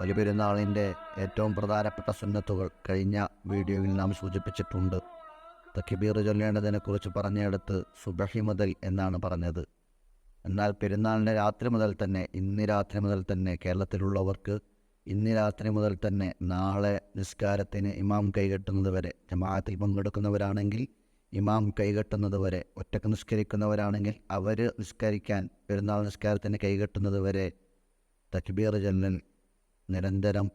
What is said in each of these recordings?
ബലിപെരുന്നാളിന്റെ ഏറ്റവും പ്രധാനപ്പെട്ട സുന്നത്തുകൾ കഴിഞ്ഞ വീഡിയോയിൽ നാം സൂചിപ്പിച്ചിട്ടുണ്ട്. തക്കിബീർ ചൊല്ലേണ്ടതിനെക്കുറിച്ച് പറഞ്ഞെടുത്ത് സുബഹി മുതൽ എന്നാണ് പറഞ്ഞത്. എന്നാൽ പെരുന്നാളിന്റെ രാത്രി മുതൽ തന്നെ ഇന്ന് രാത്രി മുതൽ തന്നെ കേരളത്തിലുള്ളവർക്ക് ഇന്ന് രാത്രി മുതൽ തന്നെ നാളെ നിസ്കാരത്തിന് ഇമാം കൈകെട്ടുന്നത് വരെ ജമാഅത്തിൽ പങ്കെടുക്കുന്നവരാണെങ്കിൽ ഇമാം കൈകെട്ടുന്നത് വരെ ഒറ്റയ്ക്ക് നിസ്കരിക്കുന്നവരാണെങ്കിൽ അവർ നിസ്കരിക്കാൻ പെരുന്നാൾ നിസ്കാരത്തിന് കൈകെട്ടുന്നത് വരെ തക്ബീർ ചൊല്ലൽ நிரந்தரம்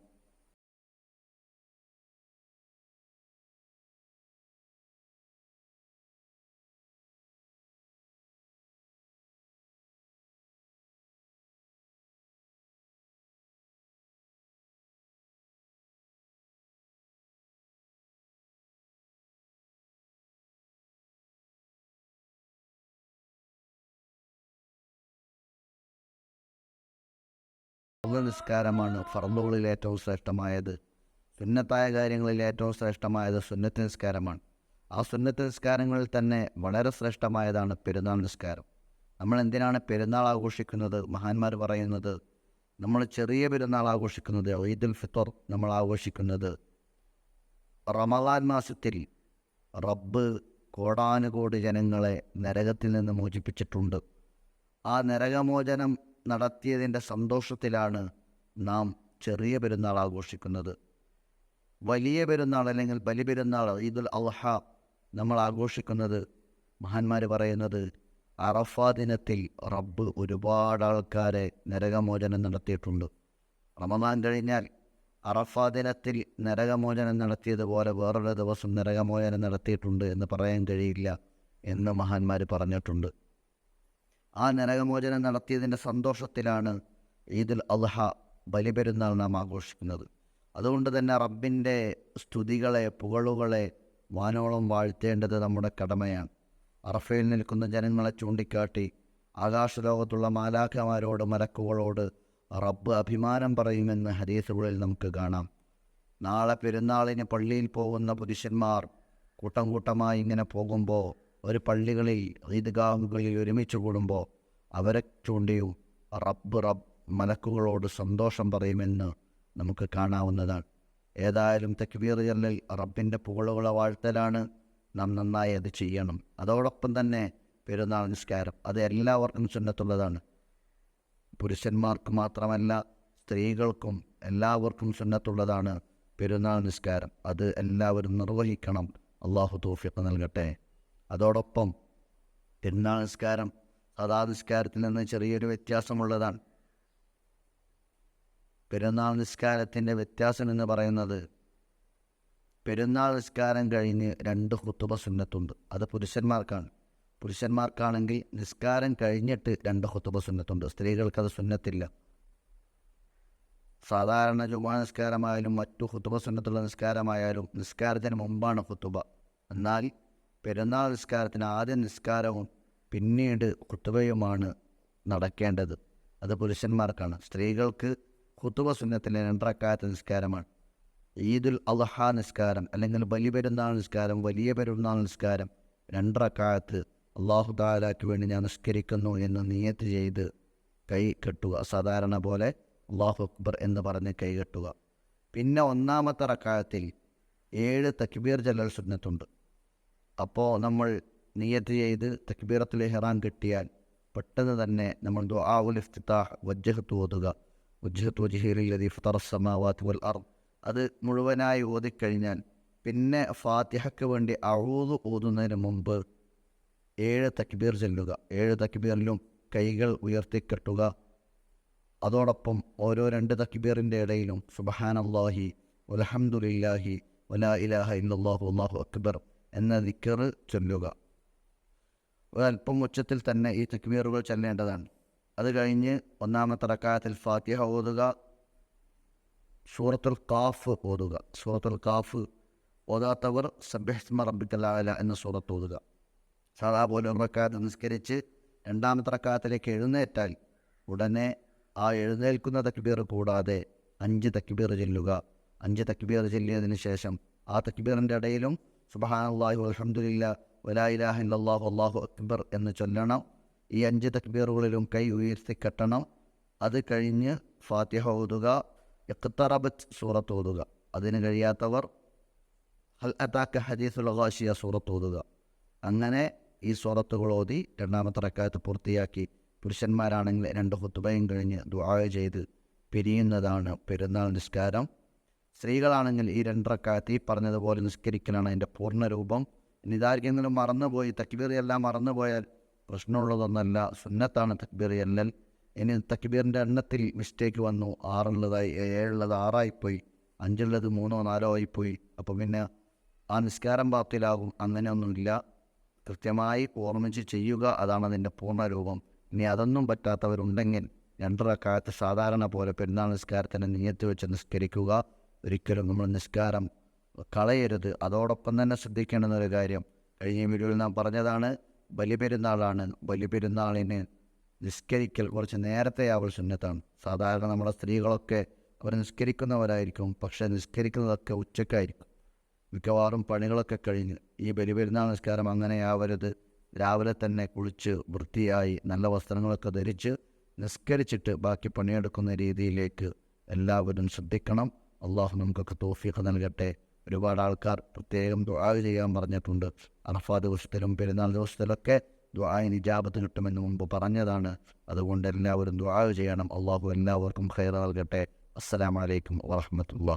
നിസ്കാരമാണ് ഫർദുകളിൽ ഏറ്റവും ശ്രേഷ്ഠമായത്. സുന്നത്തായ കാര്യങ്ങളിൽ ഏറ്റവും ശ്രേഷ്ഠമായത് സുന്നത്ത് നിസ്കാരമാണ്. ആ സുന്നത്ത് നിസ്കാരങ്ങളിൽ തന്നെ വളരെ ശ്രേഷ്ഠമായതാണ് പെരുന്നാൾ നിസ്കാരം. നമ്മൾ എന്തിനാണ് പെരുന്നാൾ ആഘോഷിക്കുന്നത്? മഹാന്മാർ പറയുന്നത് നമ്മൾ ചെറിയ പെരുന്നാൾ ആഘോഷിക്കുന്നത് ഈദുൽ ഫിത്തർ നമ്മൾ ആഘോഷിക്കുന്നത് റമദാൻ മാസത്തിൽ റബ്ബ് കോടാനുകോടി ജനങ്ങളെ നരകത്തിൽ നിന്ന് മോചിപ്പിച്ചിട്ടുണ്ട്. ആ നരകമോചനം നടത്തിയതിന്റെ സന്തോഷത്തിലാണ് നാം ചെറിയ പെരുന്നാൾ ആഘോഷിക്കുന്നത്. വലിയ പെരുന്നാൾ അല്ലെങ്കിൽ ബലിപെരുന്നാൾ ഈദുൽ അൽഹ നമ്മൾ ആഘോഷിക്കുന്നത് മഹാന്മാർ പറയുന്നത് അറഫാ ദിനത്തിൽ റബ്ബ് ഒരുപാട് ആൾക്കാരെ നരകമോചനം നടത്തിയിട്ടുണ്ട്. റമദാൻ കഴിഞ്ഞാൽ അറഫാ ദിനത്തിൽ നരകമോചനം നടത്തിയതുപോലെ വേറൊരു ദിവസം നരകമോചനം നടത്തിയിട്ടുണ്ട് എന്ന് പറയാൻ കഴിയില്ല എന്ന് മഹാന്മാർ പറഞ്ഞിട്ടുണ്ട്. ആ നരകമോചനം നടത്തിയതിന്റെ സന്തോഷത്തിലാണ് ഈദുൽ അദ്ഹ ബലിപെരുന്നാൾ നാം ആഘോഷിക്കുന്നത്. അതുകൊണ്ട് തന്നെ റബ്ബിന്റെ സ്തുതികളെ പുകളുകളെ വാനോളം വാഴ്ത്തേണ്ടത് നമ്മുടെ കടമയാണ്. അറഫയിൽ നിൽക്കുന്ന ജനങ്ങളെ ചൂണ്ടിക്കാട്ടി ആകാശലോകത്തുള്ള മാലാഖമാരോട് മലക്കുകളോട് റബ്ബ് അഭിമാനം പറയുമെന്ന് ഹരീസുകളിൽ നമുക്ക് കാണാം. നാളെ പെരുന്നാളിന് പള്ളിയിൽ പോകുന്ന പുരുഷന്മാർ കൂട്ടം കൂട്ടമായി ഇങ്ങനെ പോകുമ്പോൾ ഒരു പള്ളികളിൽ ഈദ്ഗാഹുകളിൽ ഒരുമിച്ച് കൂടുമ്പോൾ അവരെ ചൂണ്ടിയും റബ്ബ് റബ്ബ് മലക്കുകളോട് സന്തോഷം പറയുമെന്ന് നമുക്ക് കാണാവുന്നതാണ്. ഏതായാലും തക്ബീർ ജനലിൽ റബ്ബിന്റെ പുകളുകളെ വാഴ്ത്തലാണ് നാം നന്നായി അത് ചെയ്യണം. അതോടൊപ്പം തന്നെ പെരുന്നാൾ നിസ്കാരം അത് എല്ലാവർക്കും സുന്നത്തുള്ളതാണ്. പുരുഷന്മാർക്ക് മാത്രമല്ല സ്ത്രീകൾക്കും എല്ലാവർക്കും സുന്നത്തുള്ളതാണ് പെരുന്നാൾ നിസ്കാരം. അത് എല്ലാവരും നിർവഹിക്കണം. അള്ളാഹു തോഫിക്ക് നൽകട്ടെ. അതോടൊപ്പം പെരുന്നാൾ നിസ്കാരം സദാ നിസ്കാരത്തിൽ നിന്ന് ചെറിയൊരു വ്യത്യാസമുള്ളതാണ്. പെരുന്നാൾ നിസ്കാരത്തിന്റെ വ്യത്യാസം എന്ന് പറയുന്നത് പെരുന്നാൾ നിസ്കാരം കഴിഞ്ഞ് രണ്ട് ഹുത്തുബ സുന്നത്തുണ്ട്. അത് പുരുഷന്മാർക്കാണ്. പുരുഷന്മാർക്കാണെങ്കിൽ നിസ്കാരം കഴിഞ്ഞിട്ട് രണ്ട് ഹുത്തുബ സുന്നത്തുണ്ട്. സ്ത്രീകൾക്കത് സുന്നത്തില്ല. സാധാരണ ജുമാ നിസ്കാരമായാലും മറ്റു ഹുത്തുബ സുന്നത്തുള്ള നിസ്കാരമായാലും നിസ്കാരത്തിന് മുമ്പാണ് ഹുത്തുബ എന്നാൽ പെരുന്നാൾ നിസ്കാരത്തിന് ആദ്യ നിസ്കാരവും പിന്നീട് കുത്തുബയുമാണ് നടക്കേണ്ടത്. അത് പുരുഷന്മാർക്കാണ്. സ്ത്രീകൾക്ക് കുത്തുബ സുന്നത്തിലെ രണ്ടറക്കാത്ത നിസ്കാരമാണ്. ഈദുൽ അലഹ നിസ്കാരം അല്ലെങ്കിൽ വലിയ പെരുന്നാൾ നിസ്കാരം വലിയ പെരുന്നാൾ നിസ്കാരം രണ്ടറക്കാലത്ത് അള്ളാഹു താലാക്ക് വേണ്ടി ഞാൻ നിസ്കരിക്കുന്നു എന്ന് നിയത്ത് ചെയ്ത് കൈ കെട്ടുക. സാധാരണ പോലെ അള്ളാഹു അക്ബർ എന്ന് പറഞ്ഞ് കൈ കെട്ടുക. പിന്നെ ഒന്നാമത്തെ റക്കാലത്തിൽ ഏഴ് തക്ബീർ ജലൽ സുന്നത്തുണ്ട്. അപ്പോൾ നമ്മൾ നിയത്ത് ചെയ്ത് തക്ബീറത്തുൽ ഹെറാൻ കിട്ടിയാൽ പെട്ടെന്ന് തന്നെ നമ്മൾ ദുആഉൽ ഇഫ്തിതാഹ് വജ്ജഹത്ത് ഓതുക. വജ്ജഹത്ത് വജ്ഹിലി ഫത്തറസമാവാത്ത് വൽ അർ അത് മുഴുവനായി ഓതിക്കഴിഞ്ഞാൽ പിന്നെ ഫാത്തിഹയ്ക്ക് വേണ്ടി അഴൂത് ഓതുന്നതിന് മുമ്പ് ഏഴ് തക്ബീർ ചെല്ലുക. ഏഴ് തക്ബീറിലും കൈകൾ ഉയർത്തിക്കെട്ടുക. അതോടൊപ്പം ഓരോ രണ്ട് തക്ബീറിന്റെ ഇടയിലും സുബഹാനല്ലാഹി വലഹമുല്ലാഹി വലാ ഇലാഹ ഇല്ലാഹു അള്ളാഹു അക്ബർ എന്ന ദിക്കർ ചൊല്ലുക. ഒരല്പം ഉച്ചത്തിൽ തന്നെ ഈ തക്ബീറുകൾ ചൊല്ലേണ്ടതാണ്. അത് കഴിഞ്ഞ് ഒന്നാമത്തെ റക്കായത്തിൽ ഫാത്തിഹ ഓതുക സൂറത്തുൽ കാഫ് ഓതുക. സൂറത്തുൽ കാഫ് ഓതാത്തവർ സബ്യഹ്സ്മ റബ്ബിക്കലാല എന്ന സൂറത്ത് ഓതുക. സാധാ പോലെ ഒരു റക്കായത്ത് നിസ്കരിച്ച് രണ്ടാമത്തെ റക്കായത്തിലേക്ക് എഴുന്നേറ്റാൽ ഉടനെ ആ എഴുന്നേൽക്കുന്ന തക്ബീർ കൂടാതെ അഞ്ച് തക്ബീർ ചെല്ലുക. അഞ്ച് തക്ബീർ ചെല്ലിയതിന് ശേഷം ആ തക്ബീറിന്റെ ഇടയിലും സുബഹാനല്ലാഹു അലഹമുല്ല വലാ ഇലാഹ അള്ളാഹു അക്ബർ എന്ന് ചൊല്ലണം. ഈ അഞ്ച് തക്ബീറുകളിലും കൈ ഉയർത്തി കെട്ടണം. അത് കഴിഞ്ഞ് ഫാത്തിഹ ഓതുക ഇഖ്തറബത്ത് സൂറത്ത് ഓതുക. അതിന് കഴിയാത്തവർ ഹൽ അതാക്ക ഹദീസുൽ ഗാഷിയ സൂറത്ത് ഓതുക. അങ്ങനെ ഈ സൂറത്തുകൾ ഓതി രണ്ടാമത്തെ റക്കാത്ത് പൂർത്തിയാക്കി. പുരുഷന്മാരാണെങ്കിൽ രണ്ട് ഹുത്തുബയും കഴിഞ്ഞ് ദുആ ചെയ്ത് പിരിയുന്നതാണ് പെരുന്നാൾ നിസ്കാരം. സ്ത്രീകളാണെങ്കിൽ ഈ രണ്ടറക്കാലത്ത് ഈ പറഞ്ഞതുപോലെ നിസ്കരിക്കലാണ് അതിന്റെ പൂർണരൂപം. ഇനി ഇതാർക്കെങ്കിലും മറന്നുപോയി തക്ബീറിയെല്ലാം മറന്നുപോയാൽ പ്രശ്നമുള്ളതൊന്നല്ല. സുന്നത്താണ് തക്ബീർ എല്ലൽ ഇനി തക്ബീറിന്റെ എണ്ണത്തിൽ മിസ്റ്റേക്ക് വന്നു. ആറുള്ളതായി ഏഴുള്ളത് ആറായിപ്പോയി അഞ്ചുള്ളത് മൂന്നോ നാലോ ആയിപ്പോയി. അപ്പോൾ പിന്നെ ആ നിസ്കാരം പാത്തിലാകും അങ്ങനെയൊന്നുമില്ല. കൃത്യമായി ഓർമ്മിച്ച് ചെയ്യുക അതാണ് അതിന്റെ പൂർണരൂപം. ഇനി അതൊന്നും പറ്റാത്തവരുണ്ടെങ്കിൽ രണ്ടര കാലത്ത് സാധാരണ പോലെ പെരുന്നാൾ നിസ്കാരത്തിന് നീയത്ത് വെച്ച് നിസ്കരിക്കുക. ഒരിക്കലും നമ്മൾ നിസ്കാരം കളയരുത്. അതോടൊപ്പം തന്നെ ശ്രദ്ധിക്കേണ്ടുന്ന ഒരു കാര്യം കഴിഞ്ഞ വീഡിയോയിൽ നാം പറഞ്ഞതാണ് ബലിപെരുന്നാളാണ്. ബലിപെരുന്നാളിന് നിസ്കരിക്കൽ കുറച്ച് നേരത്തെ ആവൽ സുന്നത്താണ്. സാധാരണ നമ്മുടെ സ്ത്രീകളൊക്കെ അവർ നിസ്കരിക്കുന്നവരായിരിക്കും പക്ഷേ നിസ്കരിക്കുന്നതൊക്കെ ഉച്ചക്കായിരിക്കും. മിക്കവാറും പണികളൊക്കെ കഴിഞ്ഞ് ഈ ബലിപെരുന്നാൾ നിസ്കാരം അങ്ങനെയാവരുത് രാവിലെ തന്നെ കുളിച്ച് വൃത്തിയായി നല്ല വസ്ത്രങ്ങളൊക്കെ ധരിച്ച് നിസ്കരിച്ചിട്ട് ബാക്കി പണിയെടുക്കുന്ന രീതിയിലേക്ക് എല്ലാവരും ശ്രദ്ധിക്കണം. അള്ളാഹു നമുക്കൊക്കെ തോഫീഖ് നൽകട്ടെ. ഒരുപാട് ആൾക്കാർ പ്രത്യേകം ദുആ ചെയ്യാൻ പറഞ്ഞിട്ടുണ്ട്. അറഫാ ദിവസത്തിലും പെരുന്നാൾ ദിവസത്തിലൊക്കെ ദുആന് ഇജാബത്ത് കിട്ടുമെന്ന് മുമ്പ് പറഞ്ഞതാണ്. അതുകൊണ്ട് എല്ലാവരും ദുആ ചെയ്യണം. അള്ളാഹു എല്ലാവർക്കും ഖൈറ നൽകട്ടെ. അസ്സലാമലൈക്കും വറഹമത്തുള്ള